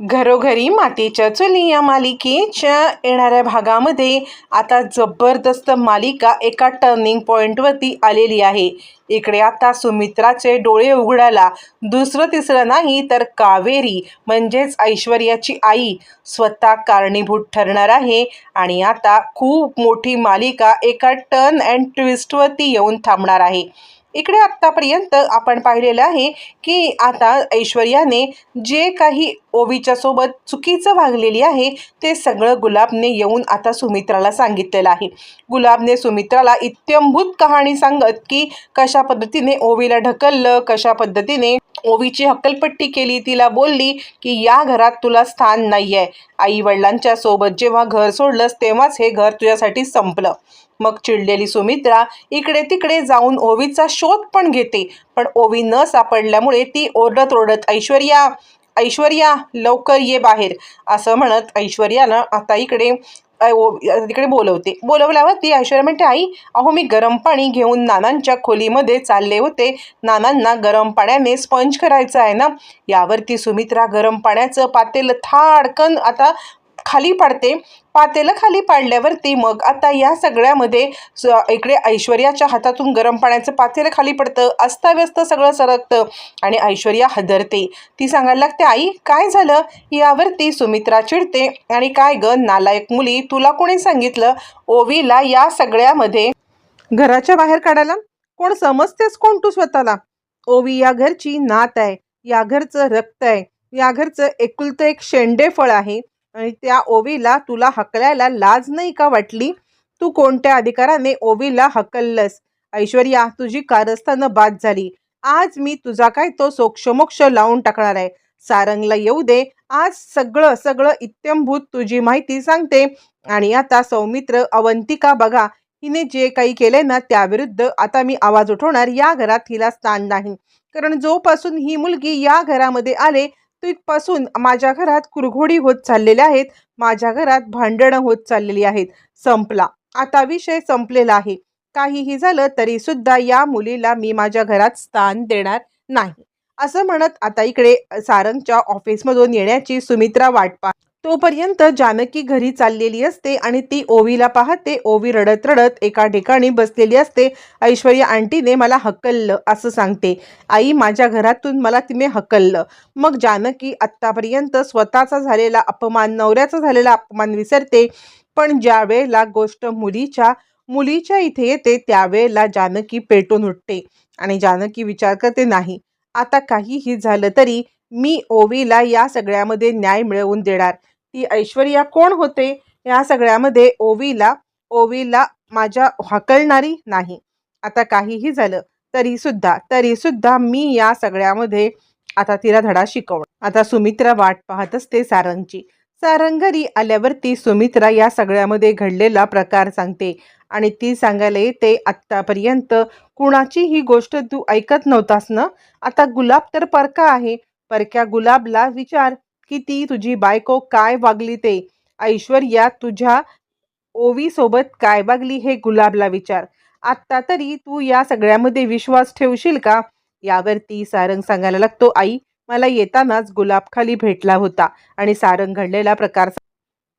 घरोघरी मातीच्या चुली या मालिकेच्या येणाऱ्या भागामध्ये आता जबरदस्त मालिका एका टर्निंग पॉईंटवरती आलेली आहे. इकडे आता सुमित्राचे डोळे उघडायला दुसरं तिसरं नाही तर कावेरी म्हणजेच ऐश्वर्याची आई स्वतः कारणीभूत ठरणार आहे. आणि आता खूप मोठी मालिका एका टर्न अँड ट्विस्टवरती येऊन थांबणार आहे. इकडे आत्तापर्यंत आपण पाहिलेलं आहे की आता ऐश्वर्याने जे काही ओवीच्या सोबत चुकीचं वागलेली आहे ते सगळं गुलाबने येऊन आता सुमित्राला सांगितलेलं आहे. गुलाबने सुमित्राला इत्यंभूत कहाणी सांगत की कशा पद्धतीने ओवीला ढकललं कशा पद्धतीने ओवीची हक्कलपट्टी केली तिला बोलली की या घरात तुला स्थान नाही आहे आई वडिलांच्या सोबत जेव्हा घर सोडलंस तेव्हाच हे घर तुझ्यासाठी संपलं. मग चिडलेली सुमित्रा इकडे तिकडे जाऊन ओवीचा शोध पण घेते. पण ओवी न सापडल्यामुळे ती ओरडत ओरडत ऐश्वर्या ऐश्वर्या लवकर ये बाहेर. असं म्हणत ऐश्वर्यानं आता इकडे तिकडे बोलवते. बोलवल्यावर ती ऐश्वर्या म्हणते आई अहो मी गरम पाणी घेऊन नानांच्या खोलीमध्ये चालले होते. नानांना गरम पाण्याने स्पंज करायचं आहे ना? यावरती सुमित्रा गरम पाण्याचं पातेल थाडकन आता खाली पाडते. पातेलं खाली पाडल्यावरती मग आता या सगळ्यामध्ये स- इकडे ऐश्वर्याच्या हातातून गरम पाण्याचं पातेलं खाली पडतं. अस्ताव्यस्त सगळं सरकतं आणि ऐश्वर्या हदरते. ती सांगायला लागते आई काय झालं? यावरती सुमित्रा चिडते. आणि काय ग नालायक मुली तुला कोणी सांगितलं? ओवीला या सगळ्यामध्ये घराच्या बाहेर काढायला? कोण समजतेस कोण तू स्वतःला? ओवी या घरची नात आहे. या घरचं रक्त आहे. या घरचं एकुलतं एक शेंडे फळ आहे. आणि त्या ओवीला तुला हकलायला लाज नाही का वाटली? तू कोणत्या अधिकाराने ओवीला हकललंस? ऐश्वर्या तुझी कारस्थानं बाद झाली. आज मी तुझा काय तो सोक्षमोक्ष लावून टाकणार आहे? सारंगला येऊ दे. आज सगळं सगळं इत्यंभूत तुझी माहिती सांगते. आणि आता सौमित्र अवंतिका बघा. हिने जे काही केले ना त्याविरुद्ध आता मी आवाज उठवणार. या घरात हिला स्थान नाही. कारण जोपासून ही मुलगी या घरामध्ये आले तिथपासून माझ्या घरात कुरघोडी होत चाललेल्या आहेत. माझ्या घरात भांडणं होत चाललेली आहेत. संपला. आता विषय संपलेला आहे. काहीही झालं तरी सुद्धा या मुलीला मी माझ्या घरात स्थान देणार नाही. असं म्हणत आता इकडे सारंगच्या ऑफिसमधून येण्याची सुमित्रा वाट पाहत तोपर्यंत जानकी घरी चाललेली असते आणि ती ओवीला पाहते. ओवी रडत रडत एका ठिकाणी बसलेली असते. ऐश्वर्या आंटीने मला हकललं असं सांगते. आई माझ्या घरातून मला तिने हकललं. मग जानकी आत्तापर्यंत स्वतःचा झालेला अपमान नवऱ्याचा झालेला अपमान विसरते. पण ज्या वेळेला गोष्ट मुलीच्या मुलीच्या इथे येते त्यावेळेला जानकी पेटून उठते आणि जानकी विचार करते नाही आता काहीही झालं तरी मी ओवीला या सगळ्यामध्ये न्याय मिळवून देणार. ती ऐश्वर्या कोण होते? या सगळ्यामध्ये ओवीला ओवीला माझ्या हकलणारी नाही. आता काहीही झालं तरी सुद्धा तरी सुद्धा मी या सगळ्यामध्ये आता तिला धडा शिकवणार. आता सुमित्रा वाट पाहत असते सारंगची. सारंग घरी आल्यावरती सुमित्रा या सगळ्यामध्ये घडलेला प्रकार सांगते आणि ती सांगायला येते आत्तापर्यंत कुणाची ही गोष्ट तू ऐकत नव्हतास ना? आता गुलाब तर परका आहे. परक्या गुलाबला विचार. की ती तुझी बायको काय वागली ते? ऐश्वर्या तुझ्या ओवीसोबत काय वागली हे गुलाबला विचार. आत्ता तरी तू या सगळ्यामध्ये विश्वास ठेवशील का? यावरती सारंग सांगायला लागतो आई मला येतानाच गुलाब खाली भेटला होता आणि सारंग घडलेला प्रकार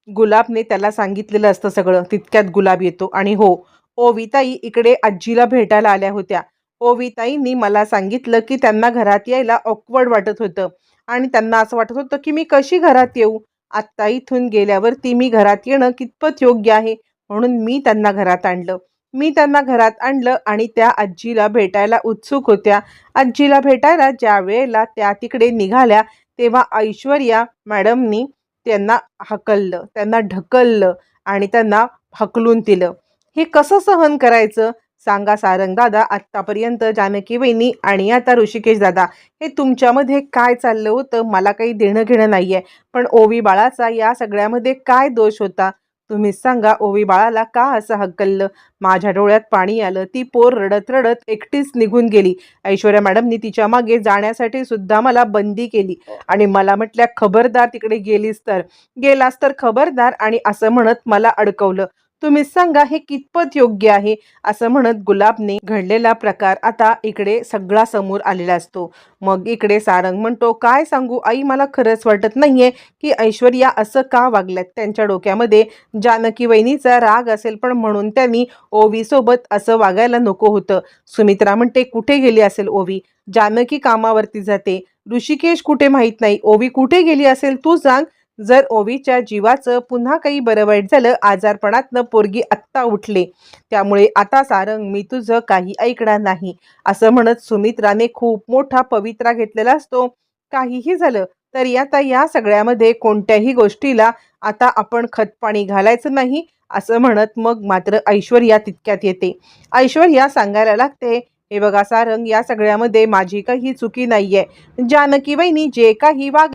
गुलाबने त्याला सांगितलेलं असतं सगळं. तितक्यात गुलाब येतो आणि हो ओविताई इकडे आजीला भेटायला आल्या होत्या. ओविताईंनी मला सांगितलं की त्यांना घरात यायला ऑकवर्ड वाटत होतं. आणि त्यांना असं वाटत होतं की मी कशी घरात येऊ? आत्ता इथून गेल्यावरती मी घरात येणं कितपत योग्य आहे? म्हणून मी त्यांना घरात आणलं. मी त्यांना घरात आणलं आणि त्या आजीला भेटायला उत्सुक होत्या. आजीला भेटायला ज्या वेळेला त्या तिकडे निघाल्या तेव्हा ऐश्वर्या मॅडमनी त्यांना हकललं त्यांना ढकललं आणि त्यांना हकलून दिलं. हे कसं सहन करायचं? सांगा सारंग दादा आत्तापर्यंत जानकी वहिनी आणि आता ऋषिकेश दादा हे तुमच्यामध्ये काय चाललं होतं? मला काही देणं घेणं नाही आहे पण ओवी बाळाचा या सगळ्यामध्ये काय दोष होता? तुम्हीच सांगा ओवी बाळाला का असं हकललं? माझ्या डोळ्यात पाणी आलं. ती पोर रडत रडत एकटीच निघून गेली. ऐश्वर्या मॅडमनी तिच्यामागे जाण्यासाठी सुद्धा मला बंदी केली. आणि मला म्हटल्या खबरदार तिकडे गेलीस तर. गेलास तर खबरदार आणि असं म्हणत मला अडकवलं. तुम्ही सांगा हे कितपत योग्य आहे? असं म्हणत गुलाबने घडलेला प्रकार आता इकडे सगळा समोर आलेला असतो. मग इकडे सारंग म्हणतो काय सांगू? आई मला खरंच वाटत नाहीये की ऐश्वर्या असं का वागल्यात? त्यांच्या डोक्यामध्ये जानकी वहिनीचा राग असेल पण म्हणून त्यांनी ओवी सोबत असं वागायला नको होतं. सुमित्रा म्हणते कुठे गेली असेल ओवी? जानकी कामावरती जाते. ऋषिकेश कुठे माहीत नाही? ओवी कुठे गेली असेल? तू सांग. जर ओवीच्या जीवाचं पुन्हा काही बरं वाईट झालं आजारपणातनं पोरगी आत्ता उठले. त्यामुळे आता सारंग मी तुझं काही ऐकणार नाही. असं म्हणत सुमित्राने खूप मोठा पवित्रा घेतलेला असतो. काहीही झालं तरी आता या सगळ्यामध्ये कोणत्याही गोष्टीला आता आपण खतपाणी घालायचं नाही असं म्हणत मग मात्र ऐश्वर्या तितक्यात येते. ऐश्वर्या सांगायला लागते हे बघा सारंग या सगळ्यामध्ये माझी काही चुकी नाहीये. जानकी वहिनी जे काही वाग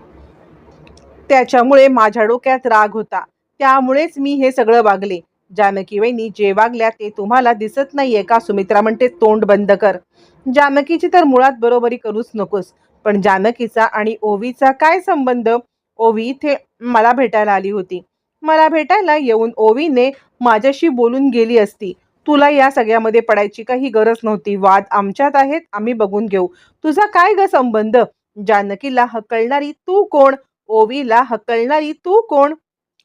त्याच्यामुळे माझ्या डोक्यात राग होता. त्यामुळेच मी हे सगळं वागले. जानकी वहिनी जे वागल्या ते तुम्हाला दिसत नाहीये का? सुमित्रा म्हणते तोंड बंद कर. जानकीची तर मुळात बरोबरी करूच नकोस. पण जानकीचा आणि ओवीचा काय संबंध? ओवी इथे मला भेटायला आली होती. मला भेटायला येऊन ओवीने माझ्याशी बोलून गेली असती. तुला या सगळ्यामध्ये पडायची काही गरज नव्हती. वाद आमच्यात आहेत. आम्ही बघून घेऊ. तुझा काय ग संबंध? जानकीला हकलणारी तू कोण? ओवीला हकलणारी तू कोण?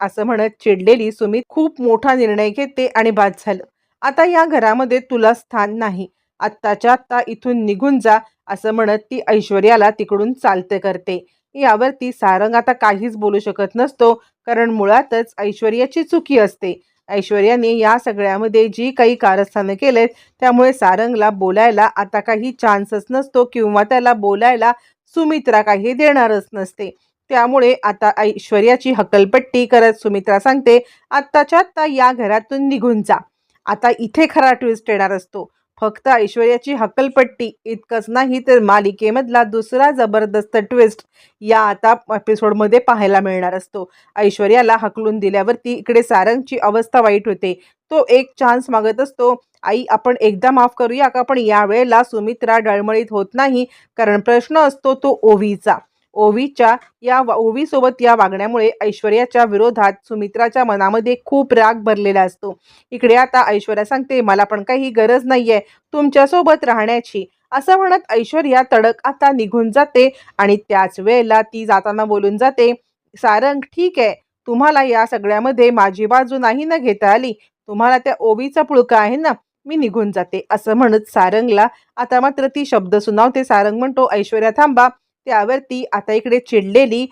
असं म्हणत चिडलेली सुमित खूप मोठा निर्णय घेते आणि बाद झालं. आता या घरामध्ये तुला स्थान नाही. आत्ताच्या आत्ता इथून निघून जा असं म्हणत ती ऐश्वर्याला तिकडून चालते करते. यावरती सारंग आता काहीच बोलू शकत नसतो कारण मुळातच ऐश्वर्याची चुकी असते. ऐश्वर्याने या सगळ्यामध्ये जी काही कारस्थानं केलेत त्यामुळे सारंगला बोलायला आता काही चान्सच नसतो किंवा त्याला बोलायला सुमित्रा काही देणारच नसते. त्यामुळे आता ऐश्वर्याची हकलपट्टी करत सुमित्रा सांगते आत्ताच्या आत्ता या घरातून निघून जा. आता इथे खरा ट्विस्ट येणार असतो. फक्त ऐश्वर्याची हकलपट्टी इतकंच नाही तर मालिकेमधला दुसरा जबरदस्त ट्विस्ट या आता एपिसोडमध्ये पाहायला मिळणार असतो. ऐश्वर्याला हकलून दिल्यावरती इकडे सारंगची अवस्था वाईट होते. तो एक चान्स मागत असतो. आई आपण एकदा माफ करूया का? पण यावेळेला सुमित्रा डळमळीत होत नाही. कारण प्रश्न असतो तो ओवीचा. ओवीच्या या ओवीसोबत या वागण्यामुळे ऐश्वर्याच्या विरोधात सुमित्राच्या मनामध्ये खूप राग भरलेला असतो. इकडे आता ऐश्वर्या सांगते मला पण काही गरज नाहीये तुमच्यासोबत राहण्याची. असं म्हणत ऐश्वर्या तडक आता निघून जाते आणि त्याच वेळेला ती जाताना बोलून जाते सारंग ठीक आहे. तुम्हाला या सगळ्यामध्ये माझी बाजू नाही ना घेता आली? तुम्हाला त्या ओवीचा पुळका आहे ना? मी निघून जाते. असं म्हणत सारंगला आता मात्र ती शब्द सुनावते. सारंग म्हणतो ऐश्वर्या थांबा. त्यावरती आता इकडे चिडलेली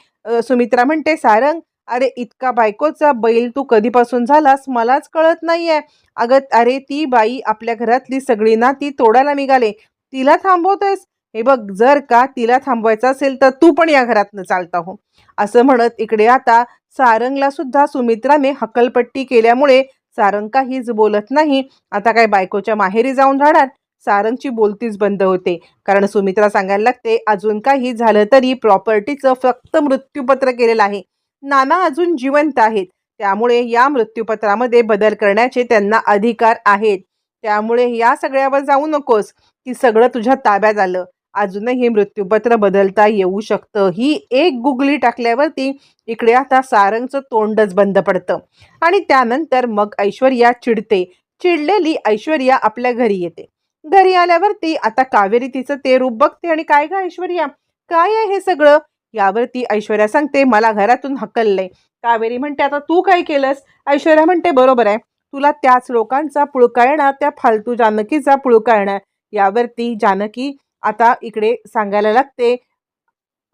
सुमित्रा म्हणते सारंग अरे इतका बायकोचा बैल तू कधीपासून झालास? मलाच कळत नाहीये. अगं अरे ती बाई आपल्या घरातली सगळी नाती तोडायला निघाले. तिला थांबवतोयस? हे बघ जर का तिला थांबवायचं असेल तर तू पण या घरातनं चालता हो. असं म्हणत इकडे आता सारंगला सुद्धा सुमित्राने हकलपट्टी केल्यामुळे सारंग काहीच बोलत नाही. आता काय बायकोच्या माहेरी जाऊन राहणार? सारंगची बोलतीच बंद होते. कारण सुमित्रा सांगायला लागते अजून काही झालं तरी प्रॉपर्टीचं फक्त मृत्यूपत्र केलेलं आहे. नाना अजून जिवंत आहेत. त्यामुळे या मृत्यूपत्रामध्ये बदल करण्याचे त्यांना अधिकार आहेत. त्यामुळे या सगळ्यावर जाऊ नकोस. की सगळं तुझ्या ताब्यात आलं. अजूनही मृत्यूपत्र बदलता येऊ शकतं. ही एक गुगली टाकल्यावरती इकडे आता सारंगचं तोंडच बंद पडतं. आणि त्यानंतर मग ऐश्वर्या चिडते. चिडलेली ऐश्वर्या आपल्या घरी येते. घरी आल्यावरती आता कावेरी तिचं ते रूप बघते आणि काय ग ऐश्वर्या? काय आहे हे सगळं? यावरती ऐश्वर्या सांगते मला घरातून हकललंय. कावेरी म्हणते आता तू काय केलंस? ऐश्वर्या म्हणते बरोबर आहे. तुला त्याच लोकांचा पुळका येणार त्या फालतू जानकीचा पुळका येणार. यावरती जानकी आता इकडे सांगायला लागते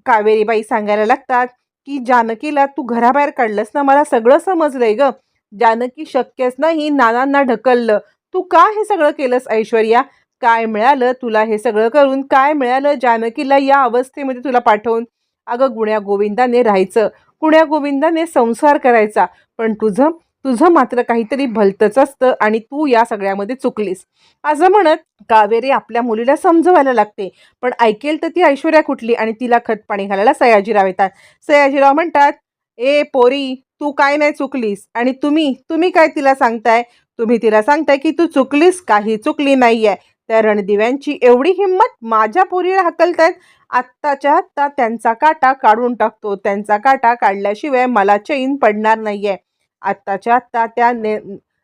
कावेरीबाई सांगायला लागतात की जानकीला तू घराबाहेर काढलंस ना मला सगळं समजलंय ग. जानकी शक्यच नाही नानांना ढकललं. तू का हे सगळं केलंस ऐश्वर्या? काय मिळालं तुला हे सगळं करून? काय मिळालं जानकीला या अवस्थेमध्ये तुला पाठवून? अगं गुण्या गोविंदाने राहायचं. गुण्या गोविंदाने संसार करायचा. पण तुझं तुझं मात्र काहीतरी भलतंच असतं आणि तू या सगळ्यामध्ये चुकलीस. असं म्हणत कावेरी आपल्या मुलीला समजवायला लागते. पण ऐकेल तर ती ऐश्वर्या कुठली आणि तिला खत पाणी घालायला सयाजीराव येतात. सयाजीराव म्हणतात ए पोरी तू काय नाही चुकलीस आणि तुम्ही तुम्ही काय तिला सांगताय? तुम्ही तिला सांगताय की तू चुकलीस काही चुकली नाहीये. त्या रणदिव्यांची एवढी हिंमत माझ्या पोरीला हकलतायत. आत्ताच्या आत्ता त्यांचा काटा काढून टाकतो. त्यांचा काटा काढल्याशिवाय मला चैन पडणार नाहीये. आत्ताच्या आत्ता त्या ने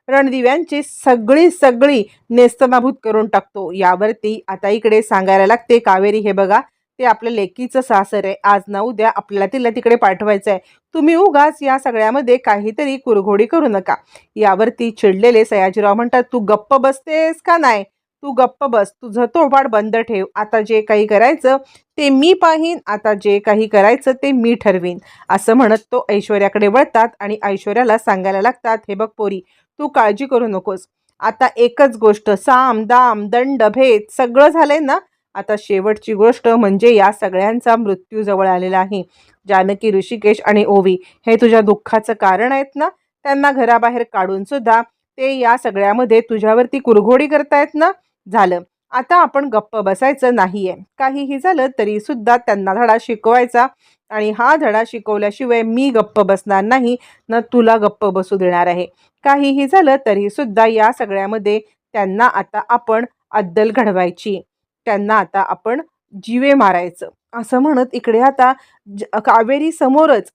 रणदिव्यांची सगळी सगळी नेस्तनाभूत करून टाकतो. यावरती आता इकडे सांगायला लागते कावेरी. हे बघा ते आपल्या लेकीचं सासर आहे. आज ना उद्या आपल्याला तिला तिकडे पाठवायचं आहे तुम्ही उगाच या सगळ्यामध्ये काहीतरी कुरघोडी करू नका. यावरती चिडलेले सयाजीराव म्हणतात तू गप्प बसतेस का नाही? तू गप्प बस. तुझं तोबाड बंद ठेव. आता जे काही करायचं ते मी पाहीन. आता जे काही करायचं ते मी ठरवीन. असं म्हणत तो ऐश्वर्याकडे वळतात आणि ऐश्वर्याला सांगायला लागतात हे बघ पोरी तू काळजी करू नकोस. आता एकच गोष्ट साम दाम दंड भेद सगळं झालंय ना आता शेवटची गोष्ट म्हणजे या सगळ्यांचा मृत्यू जवळ आलेला आहे. जानकी ऋषिकेश आणि ओवी हे तुझ्या दुःखाचं कारण आहेत ना? त्यांना घराबाहेर काढून सुद्धा ते या सगळ्यामध्ये तुझ्यावरती कुरघोडी करतायत ना? झालं. आता आपण गप्प बसायचं नाहीये. काहीही झालं तरी सुद्धा त्यांना धडा शिकवायचा आणि हा धडा शिकवल्याशिवाय मी गप्प बसणार नाही न तुला गप्प बसू देणार आहे. काहीही झालं तरी सुद्धा या सगळ्यामध्ये त्यांना आता आपण अद्दल घडवायची. त्यांना आता आपण जीवे मारायचं. असं म्हणत इकडे आता ज- कावेरी समोरच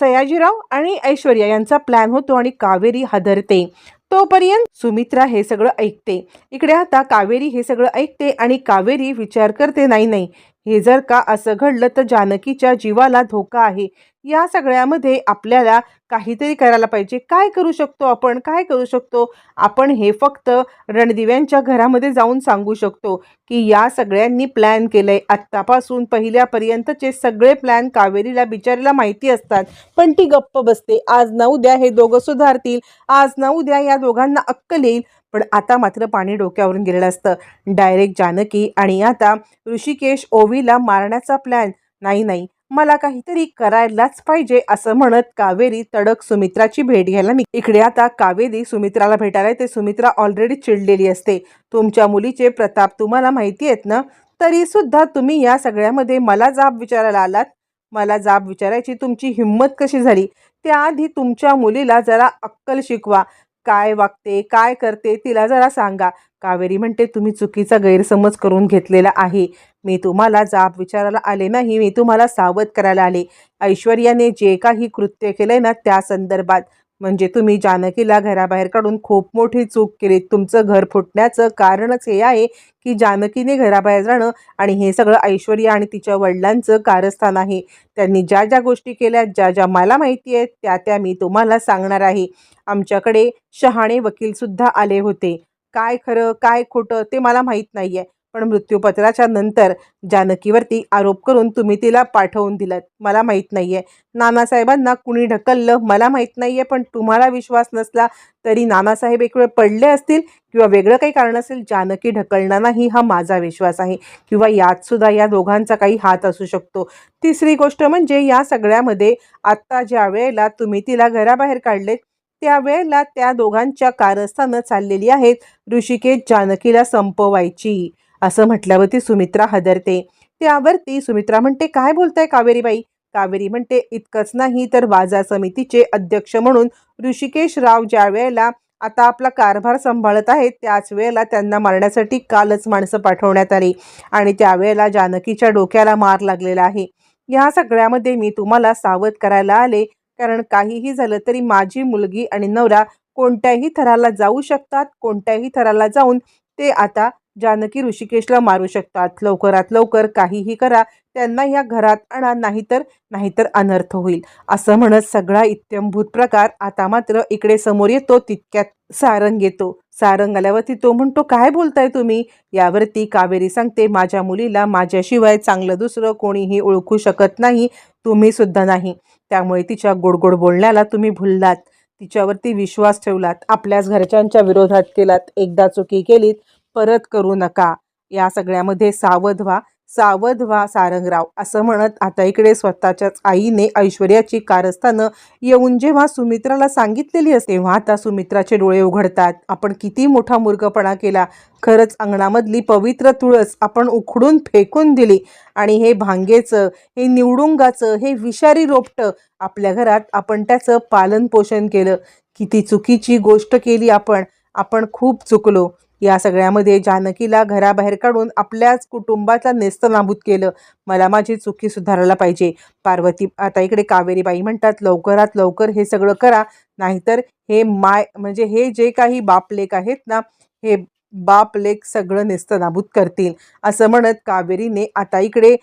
सयाजीराव आणि ऐश्वर्या यांचा प्लॅन होतो आणि कावेरी हादरते. तोपर्यंत सुमित्रा हे सगळं ऐकते. इकडे आता कावेरी हे सगळं ऐकते आणि कावेरी विचार करते नाही नाही हे जर का असं घडलं तर जानकीच्या जीवाला धोका आहे. या सगळ्यामध्ये आपल्याला काहीतरी करायला पाहिजे. काय करू शकतो आपण? काय करू शकतो? आपण हे फक्त रणदिव्यांच्या घरामध्ये जाऊन सांगू शकतो की या सगळ्यांनी प्लॅन केलंय. आत्तापासून पहिल्यापर्यंतचे सगळे प्लॅन कावेरीला बिचारीला माहिती असतात. पण ती गप्प बसते. आज ना उद्या हे दोघं सुधारतील. आज ना उद्या या दोघांना अक्कल येईल. पण आता मात्र पाणी डोक्यावरून गेलेलं असतं. डायरेक्ट जानकी आणि आता ऋषिकेश ओवीला मारण्याचा प्लॅन नाही नाही. मला काहीतरी करायलाच पाहिजे असं म्हणत कावेरी तडक सुमित्राची भेट घ्यायला मी इकडे आता कावेरी सुमित्राला भेटायला ते सुमित्रा ऑलरेडी चिडलेली असते. तुमच्या मुलीचे प्रताप तुम्हाला माहिती आहेत ना? तरी सुद्धा तुम्ही या सगळ्यामध्ये मला जाब विचारायला आलात. मला जाब विचारायची तुमची हिंमत कशी झाली? त्याआधी तुमच्या मुलीला जरा अक्कल शिकवा. काय वागते काय करते तिला जरा सांगा. कावेरी म्हणते तुम्ही चुकीचा गैरसमज करून घेतलेला आहे. मी तुम्हाला जाब विचारायला आले नाही मी तुम्हाला सावध करायला आले. ऐश्वर्याने जे काही कृत्य केलंय ना त्या संदर्भात म्हणजे तुम्ही जानकीला घराबाहेर काढून खूप मोठी चूक केली. तुमचं घर फुटण्याचं कारणच हे आहे की जानकीने घराबाहेर जाणं आणि हे सगळं ऐश्वर्या आणि तिच्या वडिलांचं कारस्थान आहे. त्यांनी ज्या ज्या गोष्टी केल्या ज्या ज्या मला माहिती आहेत त्या त्या मी तुम्हाला सांगणार आहे. आमच्याकडे शहाणे वकीलसुद्धा आले होते. काय खरं काय खोटं ते मला माहीत नाही आहे पण मृत्यूपत्राच्या नंतर जानकीवरती आरोप करून तुम्ही तिला पाठवून दिलात. मला माहीत नाही आहे नानासाहेबांना कुणी ढकललं मला माहीत नाही आहे पण तुम्हाला विश्वास नसला तरी नानासाहेब एक वेळ पडले असतील किंवा वेगळं काही कारण असेल जानकी ढकलणार नाही हा माझा विश्वास आहे. किंवा यात सुद्धा या दोघांचा काही हात असू शकतो. तिसरी गोष्ट म्हणजे या सगळ्यामध्ये आत्ता ज्या वेळेला तुम्ही तिला घराबाहेर काढले त्यावेळेला त्या दोघांच्या कारस्थानं चाललेली आहेत ऋषिकेश जानकीला संपवायची. असं म्हटल्यावर ती सुमित्रा हदरते. त्यावरती सुमित्रा म्हणते काय बोलताय कावेरीबाई? कावेरी म्हणते इतकंच नाही तर बाजार समितीचे अध्यक्ष म्हणून ऋषिकेश राव ज्या वेळेला आता आपला कारभार सांभाळत आहेत त्याच वेळेला त्यांना मारण्यासाठी कालच माणसं पाठवण्यात आली आणि त्यावेळेला जानकीच्या डोक्याला मार लागलेला आहे. या सगळ्यामध्ये मी तुम्हाला सावध करायला आले कारण काहीही झालं तरी माझी मुलगी आणि नवरा कोणत्याही थराला जाऊ शकतात कोणत्याही थराला जाऊन ते आता जानकी ऋषिकेशला मारू शकतात. लवकरात लवकर काहीही करा त्यांना ह्या घरात आणा नाहीतर नाहीतर अनर्थ होईल. असं म्हणत सगळा इत्यंभूत प्रकार आता मात्र इकडे समोर येतो तितक्यात सारंग येतो. सारंग आल्यावरती तो म्हणतो काय बोलताय तुम्ही? यावरती कावेरी सांगते माझ्या मुलीला माझ्याशिवाय चांगलं दुसरं कोणीही ओळखू शकत नाही तुम्ही सुद्धा नाही. त्यामुळे तिच्या गोडगोड बोलण्याला तुम्ही भुललात. तिच्यावरती विश्वास ठेवलात. आपल्याच घरच्यांच्या विरोधात केलात. एकदा चुकी केलीत परत करू नका. या सगळ्यामध्ये सावध व्हा. सावध व्हा सारंगराव. असं म्हणत आता इकडे स्वतःच्याच आईने ऐश्वर्याची कारस्थानं येऊन जेव्हा सुमित्राला सांगितलेली असते तेव्हा आता सुमित्राचे डोळे उघडतात. आपण किती मोठा मूर्खपणा केला. खरंच अंगणामधली पवित्र तुळस आपण उखडून फेकून दिली. आणि हे भांगेचं हे निवडुंगाचं हे विषारी रोपटं आपल्या घरात आपण त्याचं पालन पोषण केलं. किती चुकीची गोष्ट केली आपण. आपण खूप चुकलो. या सगळ्यामध्ये जानकीला घराबाहेर काढून आपल्याच कुटुंबाचा नेस्तनाबूत केलं. मला माझी चुकी सुधारायला पाहिजे. पार्वती आता इकडे कावेरीबाई म्हणतात लवकरात लवकर हे सगळं करा नाहीतर हे माय म्हणजे हे जे काही बापलेक आहेत ना हे बाप लेख सगळं नेस्तनाबूत करतील. असं म्हणत कावेरीने आता इकडे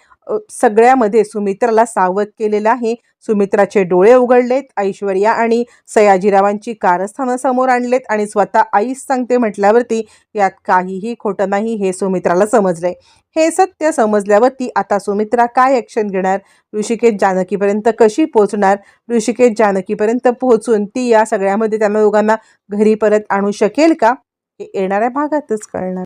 सगळ्यामध्ये सुमित्राला सावध केलेलं आहे. सुमित्राचे डोळे उघडलेत ऐश्वर्या आणि सयाजीरावांची कारस्थानं समोर आणलेत आणि स्वतः आईच सांगते म्हटल्यावरती यात काहीही खोटं नाही हे सुमित्राला समजलंय. हे सत्य समजल्यावरती आता सुमित्रा काय ॲक्शन घेणार? ऋषिकेश जानकीपर्यंत कशी पोहोचणार? ऋषिकेश जानकीपर्यंत पोहोचून ती या सगळ्यामध्ये त्यांना दोघांना घरी परत आणू शकेल का? हे येणाऱ्या भागातच कळणार.